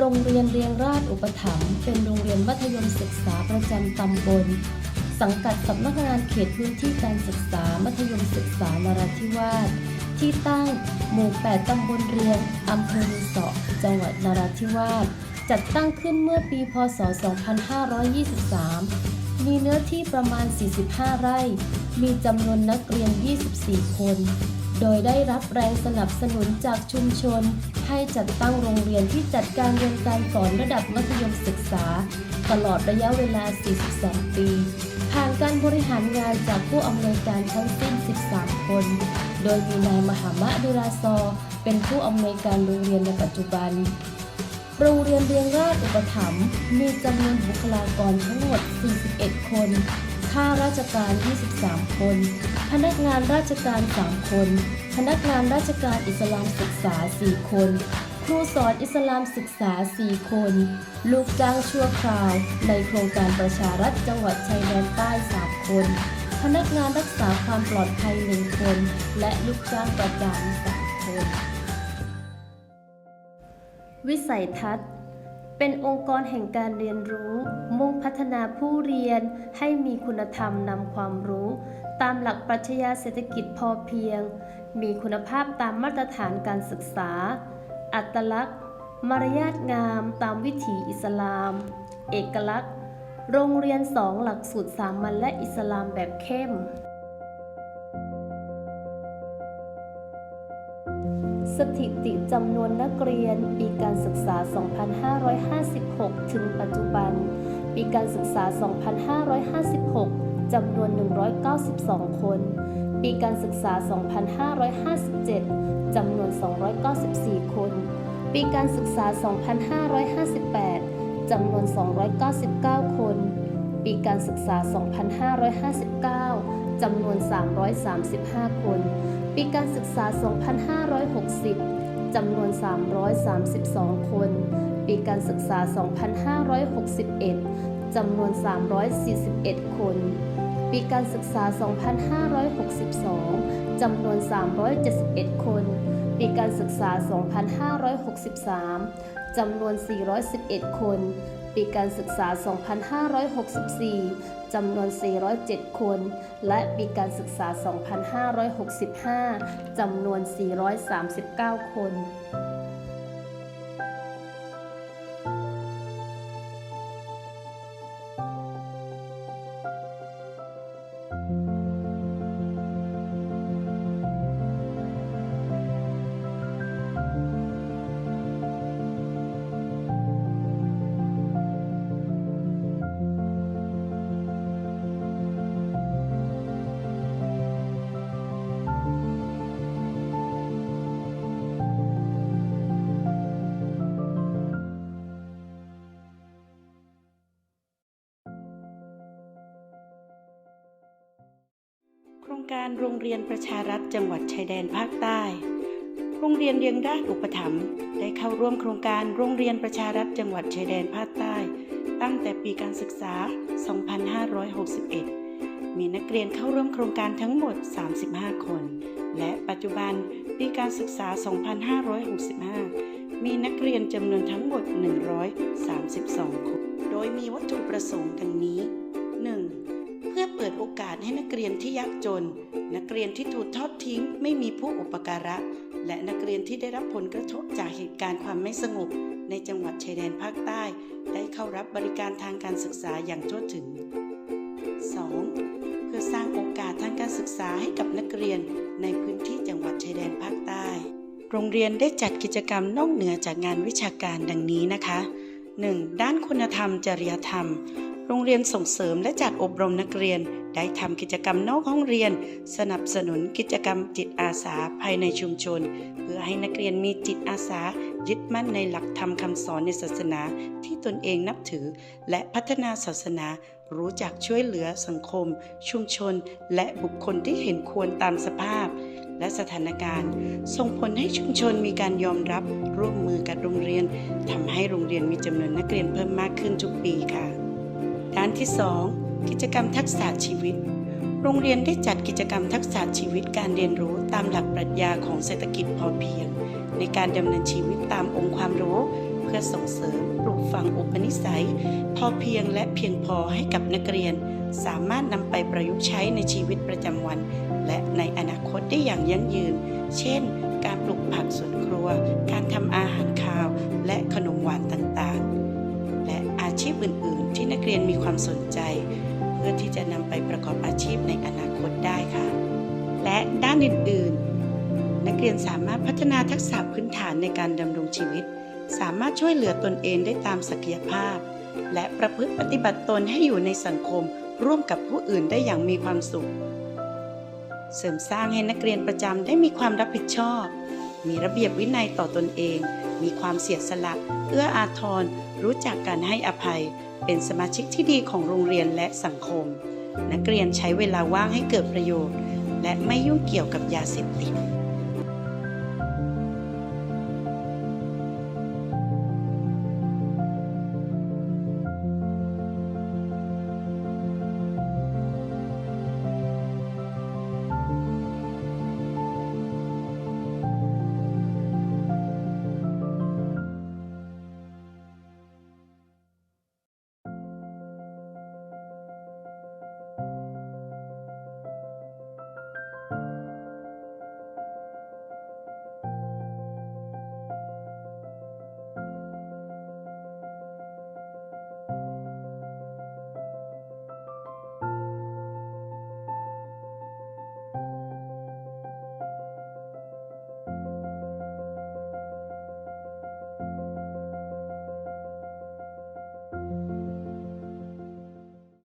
โรงเรียนเรียงราชอุปถัมภ์เป็นโรงเรียนมัธยมศึกษาประจำตำบล สังกัดสำนักงานเขตพื้นที่การศึกษามัธยมศึกษานราธิวาสที่ตั้งหมู่ 8 ตำบลเรียงอำเภอลีเสาะจังหวัดนราธิวาสจัดตั้งขึ้นเมื่อปี พศ 2523 มีเนื้อที่ประมาณ 45 ไร่ มีจำนวนนักเรียน 24 คน โดยได้รับแรงสนับสนุนจากชุมชน ให้จัดตั้งโรงเรียนที่จัดการเรียนการสอนระดับมัธยมศึกษา ตลอดระยะเวลา 42 ปี ผ่านการบริหารงานจากผู้อำนวยการทั้งสิ้น 13 คน โดยมีนายมหามะดุราซอ เป็นผู้อำนวยการโรงเรียนในปัจจุบัน โรงเรียนเรียงราชอุปถัมภ์มีจำนวนบุคลากรทั้งหมด 41 คน ข้าราชการ 23 คน พนักงานราชการ 3 คน พนักงานราชการอิสลามศึกษา 4 คน ครูสอนอิสลามศึกษา 4 คน ลูกจ้างชั่วคราว ในโครงการประชารัฐจังหวัดชายแดนใต้ 3 คน พนักงานรักษาความปลอดภัย 1 คน และลูกจ้างประจำ3คน วิสัยทัศน์ เป็นองค์กรแห่งการเรียนรู้ มุ่งพัฒนาผู้เรียนให้มีคุณธรรมนำความรู้ ตามหลักปรัชญาเศรษฐกิจพอเพียง มีคุณภาพตามมาตรฐานการศึกษา อัตลักษณ์ มารยาทงามตามวิถีอิสลาม เอกลักษณ์ โรงเรียนสองหลักสูตรสามัญและอิสลามแบบเข้ม สถิติจำนวนนักเรียน ปีการศึกษา 2556 ถึงปัจจุบัน ปีการศึกษา 2556 จำนวน 192 คน ปีการศึกษา 2557 จำนวน 294 คน ปีการศึกษา 2558 จำนวน 299 คน ปีการศึกษา 2559 จำนวน 335 คน ปีการศึกษา 2560 จำนวน 332 คน ปีการศึกษา 2561 จำนวน 341 คน ปีการศึกษา 2562 จำนวน 371 คน ปีการศึกษา 2563 จำนวน 411 คน ปีการศึกษา 2564 จำนวน 407 คน และปีการศึกษา 2565 จำนวน 439 คน ครงการโรงเรียนประชารัฐจังหวัดชายแดนภาคใต้ โรงเรียนเรียงราชอุปถัมภ์ได้เข้าร่วมโครงการโรงเรียนประชารัฐจังหวัดชายแดนภาคใต้ ตั้งแต่ปีการศึกษา 2561 มีนักเรียนเข้าร่วมโครงการทั้งหมด 35 คน และปัจจุบันปีการศึกษา 2565 มีนักเรียนจำนวนทั้งหมด 132 คน โดยมีวัตถุประสงค์ดังนี้ 1. เพื่อเปิดโอกาสให้นักเรียนที่ยากจน นักเรียนที่ถูกทอดทิ้ง ไม่มีผู้อุปการะ และนักเรียนที่ได้รับผลกระทบจากเหตุการณ์ความไม่สงบในจังหวัดชายแดนภาคใต้ ได้เข้ารับบริการทางการศึกษาอย่างทั่วถึง 2. เพื่อสร้างโอกาสทางการศึกษาให้กับนักเรียนในพื้นที่จังหวัดชายแดนภาคใต้ โรงเรียนได้จัดกิจกรรมนอกเหนือจากงานวิชาการดังนี้นะคะ 1. ด้านคุณธรรม จริยธรรม โรงเรียนส่งเสริมและจัดอบรมนักเรียน ได้ทำกิจกรรมนอกห้องเรียน สนับสนุนกิจกรรมจิตอาสาภายในชุมชน เพื่อให้นักเรียนมีจิตอาสา ยึดมั่นในหลักธรรมคำสอนในศาสนาที่ตนเองนับถือ และพัฒนาศาสนา รู้จักช่วยเหลือสังคม ชุมชน และบุคคลที่เห็นควรตามสภาพ และสถานการณ์ ส่งผลให้ชุมชนมีการยอมรับร่วมมือกับโรงเรียนทำให้โรงเรียนมีจำนวนนักเรียนเพิ่มมากขึ้นทุกปีค่ะ ด้านที่ 2 กิจกรรมทักษะชีวิต โรงเรียนได้จัดกิจกรรมทักษะชีวิตการเรียนรู้ตามหลักปรัชญาของเศรษฐกิจพอเพียง ในการดำเนินชีวิตตามองค์ความรู้ เพื่อส่งเสริมปลูกฝังอุปนิสัย พอเพียงและเพียงพอให้กับนักเรียน สามารถนำไปประยุกต์ใช้ในชีวิตประจำวัน และในอนาคตได้อย่างยั่งยืน เช่น การปลูกผักสวนครัว การทำอาหารคาว และขนมหวานต่างๆ และอาชีพอื่น ๆ ที่นักเรียนมีความสนใจ เพื่อที่จะนำไปประกอบอาชีพในอนาคตได้ค่ะ และด้านอื่น ๆ นักเรียนสามารถพัฒนาทักษะพื้นฐานในการดำรงชีวิต สามารถช่วยเหลือตนเองได้ตามศักยภาพ และประพฤติปฏิบัติตนให้อยู่ในสังคม ร่วมกับผู้อื่นได้อย่างมีความสุข เสริมสร้างให้นักเรียนประจำได้มีความรับผิดชอบ มีระเบียบวินัยต่อตนเอง มีความเสียสละ เอื้ออาทร รู้จักการให้อภัย เป็นสมาชิกที่ดีของโรงเรียนและสังคม นักเรียนใช้เวลาว่างให้เกิดประโยชน์ และไม่ยุ่งเกี่ยวกับยาเสพติด